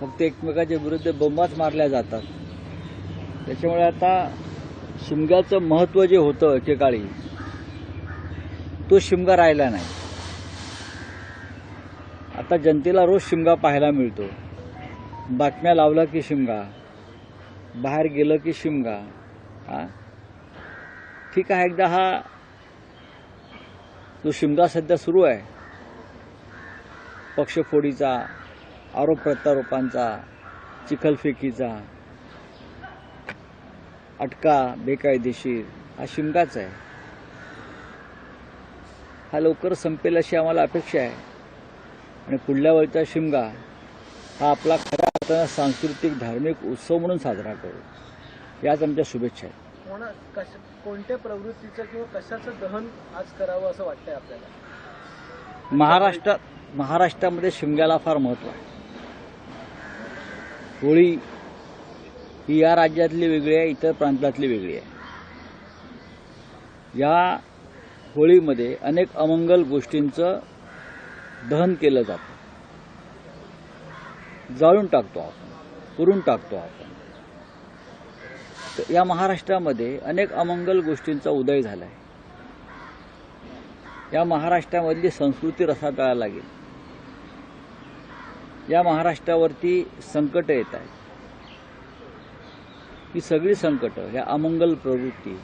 फक्त एकमेकाच्या विरुद्ध बोंबाच मारल्या जातात. त्याच्यामुळे आता शिमग्याचं महत्त्व जे होतं एकेकाळी तो शिमगा राहिला नाही. आता जनतेला रोज शिमगा पाहायला मिळतो. बातम्या लावला की शिमगा बाहेर गेलं की शिमगा हा? ठीक आहे एकदा हा जो शिमगा सध्या सुरू आहे. पक्षफोडीचा आरोप प्रत्यारोपांचा चिखलफेकीचा अटका बेकायदेशीर हा शिमगाच आहे. हा लवकर संपेल अशी आम्हाला अपेक्षा आहे. आणि पुढल्या वेळचा शिमगा हा आपला खऱ्या अर्थानं सांस्कृतिक धार्मिक उत्सव म्हणून साजरा करू. याच आमच्या शुभेच्छा आहेत. कश कोणत्या प्रवृत्तीचं किंवा कशाचं दहन आज करावं असं वाटतंय आपल्याला? महाराष्ट्रात महाराष्ट्रामध्ये शिमग्याला फार महत्त्व आहे. होळी ही या राज्यातली वेगळी आहे इतर प्रांतातली वेगळी आहे. या होळीमध्ये अनेक अमंगल गोष्टींचं दहन केलं जातं. जाळून टाकतो आपण पुरून टाकतो आपण. तर या महाराष्ट्रामध्ये अनेक अमंगल गोष्टींचा उदय झाला आहे या महाराष्ट्रामधली संस्कृती रसातळाला लागेल या महाराष्ट्रावरती संकट येत आहेत. ही सगळी संकट ह्या अमंगल प्रवृत्ती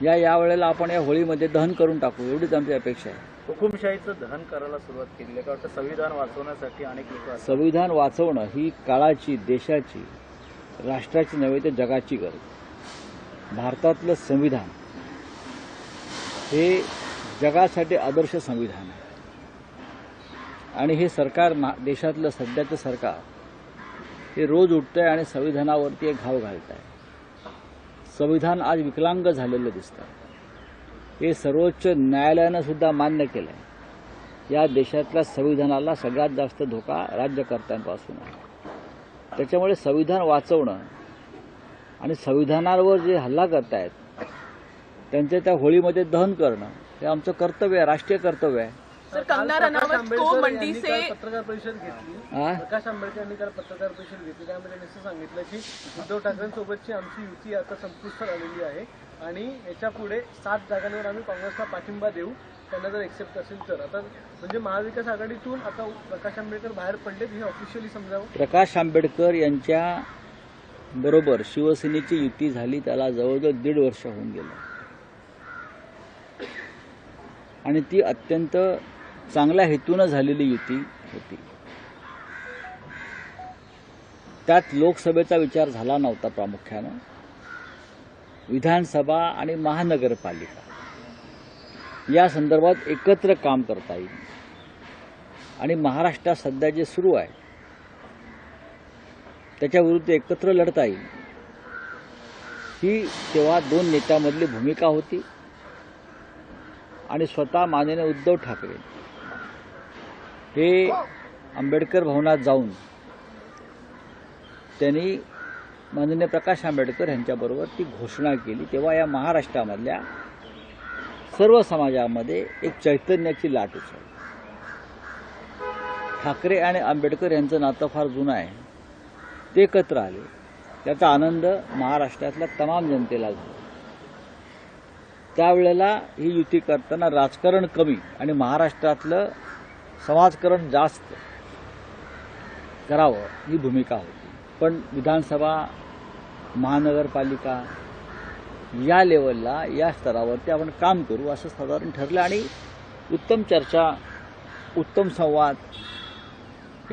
या यावेळेला आपण या होळीमध्ये दहन करून टाकू एवढीच आमची अपेक्षा आहे. हुकुमशाहीचं दहन करायला सुरुवात केली आहे. का वाटतं संविधान वाचवण्यासाठी अनेक लोक संविधान वाचवणं ही काळाची देशाची राष्ट्राची नव्हे तर जगाची गरज भारतातलं संविधान हे जगासाठी आदर्श संविधान आहे. आणि हे सरकार मा- देशातलं सध्याचं सरकार हे रोज उठतंय आणि संविधानावरती एक घाव घालत आहे संविधान आज विकलांग झालेलं दिसतं हे सर्वोच्च न्यायालयानं सुद्धा मान्य केलं आहे या देशातल्या संविधानाला सगळ्यात जास्त धोका राज्यकर्त्यांपासून आहे. त्याच्यामुळे संविधान वाचवणं आणि संविधानावर जे हल्ला करतायत त्यांचे त्या होळीमध्ये दहन करणं हे आमचं कर्तव्य आहे राष्ट्रीय कर्तव्य आहे. सर कंगना काल प्रकाश रनावत को मंडी से काल पत्रकार परिषद घेतली? प्रकाश आंबेडकर यांनी काल पत्रकार परिषद घेतली. त्यामध्ये त्यांनी असं सांगितलं की उद्धव ठाकरेंसोबतची आमची युती आता संपुष्टात आलेली आहे आणि याच्यापुढे सात जागांवर आम्ही काँग्रेसला पाठिंबा देऊ. त्यांना जर एक्सेप्ट असेल तर. आता म्हणजे महाविकास आघाडीतून आता प्रकाश आंबेडकर बाहेर पडलेत हे ऑफिशियली समजावं? प्रकाश आंबेडकर यांच्या बरोबर शिवसेनेची युती झाली त्याला जवळजवळ दीड वर्ष होऊन गेलं. आणि ती अत्यंत चांगल्या हेतूनं झालेली युती होती. त्यात लोकसभेचा विचार झाला नव्हता प्रामुख्यानं. विधानसभा आणि महानगरपालिका. या संदर्भात एकत्र काम करता येईल. आणि महाराष्ट्रात सध्या जे सुरू आहे त्याच्याविरुद्ध एकत्र लढता येईल. ही तेव्हा दोन नेत्यामधली भूमिका होती. आणि स्वतः माननीय उद्धव ठाकरे हे आंबेडकर भवनात जाऊन त्यांनी माननीय प्रकाश आंबेडकर यांच्याबरोबर ती घोषणा केली. तेव्हा या महाराष्ट्रामधल्या सर्व समाजामध्ये एक चैतन्याची लाट उसळली. ठाकरे आणि आंबेडकर यांचं नातं फार जुनं आहे. ते एकत्र आले. त्याचा आनंद महाराष्ट्रातल्या तमाम जनतेला झाला. त्यावेळेला ही युती करताना राजकारण कमी आणि महाराष्ट्रातलं समाजकरण जास्त करावं ही भूमिका होती. पण विधानसभा महानगरपालिका या लेवलला या स्तरावरती आपण काम करू असं साधारण ठरलं आणि उत्तम चर्चा उत्तम संवाद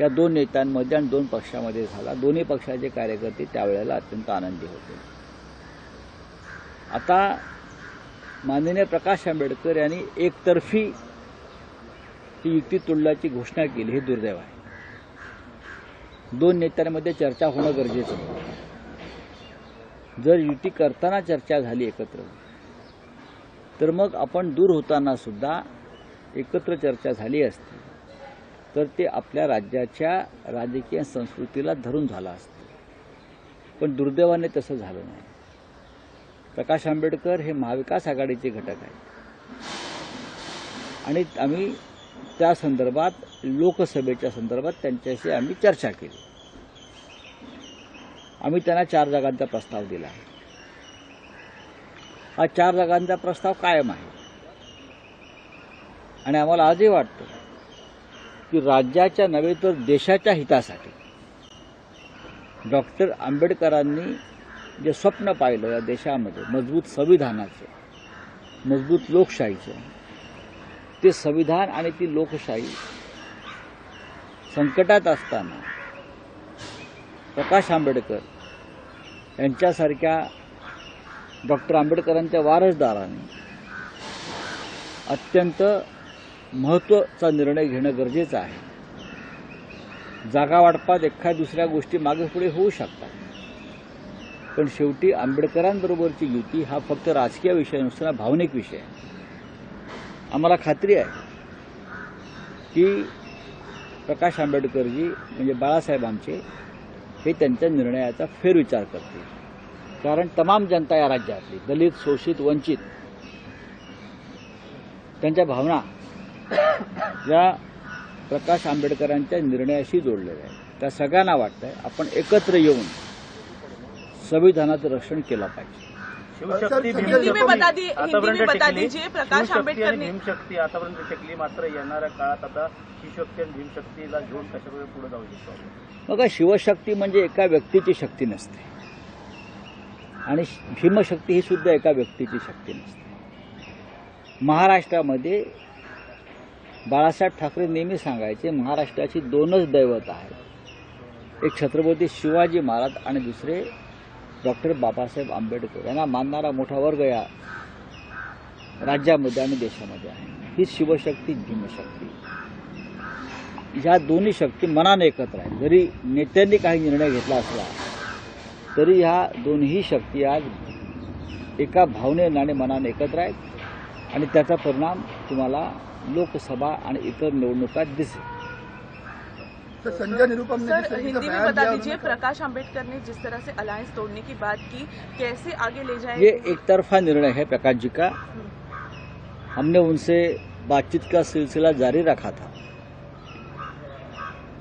या दोन नेत्यांमध्ये आणि दोन पक्षामध्ये झाला. दोन्ही पक्षाचे कार्यकर्ते त्यावेळेला अत्यंत आनंदी होते. आता माननीय प्रकाश आंबेडकर यांनी एकतर्फी ही युती तोडल्याची घोषणा केली हे दुर्दैव आहे. दोन नेत्यांमध्ये चर्चा होणं गरजेचं जर युती करताना चर्चा झाली एकत्र तर मग आपण दूर होताना सुद्धा एकत्र चर्चा झाली असती तर ते आपल्या राज्याच्या राजकीय संस्कृतीला धरून झालं असतं. पण दुर्दैवाने तसं झालं नाही. प्रकाश आंबेडकर हे महाविकास आघाडीचे घटक आहेत. आणि आम्ही त्या संदर्भात लोकसभेच्या संदर्भात त्यांच्याशी आम्ही चर्चा केली. आम्ही त्यांना चार जागांचा प्रस्ताव दिला. हा चार जागांचा प्रस्ताव कायम आहे. आणि आम्हाला आजही वाटतं की राज्याच्या नव्हे तर देशाच्या हितासाठी डॉक्टर आंबेडकरांनी जे स्वप्न पाहिलं या देशामध्ये मजबूत संविधानाचं मजबूत लोकशाहीचं ते संविधान आणि ती लोकशाही संकटात असताना प्रकाश आंबेडकर यांच्यासारख्या डॉक्टर आंबेडकरांच्या वारसदारांनी अत्यंत महत्त्वाचा निर्णय घेणं गरजेचं आहे. जागा वाटपात एखाद्या दुसऱ्या गोष्टी मागे पुढे होऊ शकतात. पण शेवटी आंबेडकरांबरोबरची युती हा फक्त राजकीय विषय नसताना भावनिक विषय आहे. आम्हाला खात्री आहे की प्रकाश आंबेडकरजी म्हणजे बाळासाहेब आमचे हे त्यांच्या निर्णयाचा फेरविचार करतील. कारण तमाम जनता या राज्यातली दलित शोषित वंचित त्यांच्या भावना या प्रकाश आंबेडकरांच्या निर्णयाशी जोडलेल्या आहेत. त्या सगळ्यांना वाटतंय आपण एकत्र येऊन संविधानाचं रक्षण केलं पाहिजे. शिवशक्ती हिंदी में बता दी- हिंदी में आतापर्यंत बता टिकली. दीजिए, प्रकाश शिवशक्ती आंबेडकर आणि ने- भीमशक्ती आतापर्यंत टिकली मात्र येणाऱ्या काळात आता शिवशक्ती आणि भीमशक्तीला घेऊन कशाप्रकारे पुढे जाऊ शकतो बघा शिवशक्ती म्हणजे एका व्यक्तीची शक्ती नसते. आणि भीमशक्ती ही सुद्धा एका व्यक्तीची शक्ती नसते. महाराष्ट्रामध्ये बाळासाहेब ठाकरे नेहमी सांगायचे महाराष्ट्राची दोनच दैवत आहेत. एक छत्रपती शिवाजी महाराज आणि दुसरे डॉक्टर बाबासाहेब आंबेडकर यांना मानणारा मोठा वर्ग या राज्यामध्ये आणि देशामध्ये आहे. ही शिवशक्ती भीमशक्ती. ह्या दोन्ही शक्ती मनाने एकत्र आहेत. जरी नेत्यांनी काही निर्णय घेतला असला तरी ह्या दोन्ही शक्ती आज एका भावनेनं आणि मनाने एकत्र आहेत. आणि त्याचा परिणाम तुम्हाला लोकसभा आणि इतर निवडणुकात दिसेल. तो संजय निरुपम ने सर हिंदी में बता दीजिए प्रकाश आंबेडकर ने जिस तरह से अलायंस तोड़ने की बात की कैसे आगे ले जाए? ये एक तरफा निर्णय है प्रकाश जी का। हमने उनसे बातचीत का सिलसिला जारी रखा था।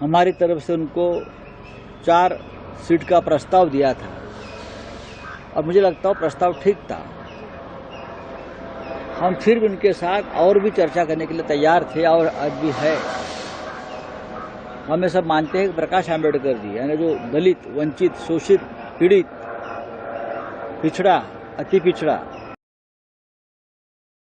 हमारी तरफ़ से उनको चार सीट का प्रस्ताव दिया था। और मुझे लगता है प्रस्ताव ठीक था। हम फिर भी उनके साथ और भी चर्चा करने के लिए तैयार थे और आज भी है। हमें सब मानते हैं प्रकाश आंबेडकर जी यानी जो दलित वंचित शोषित पीड़ित पिछड़ा अति पिछड़ा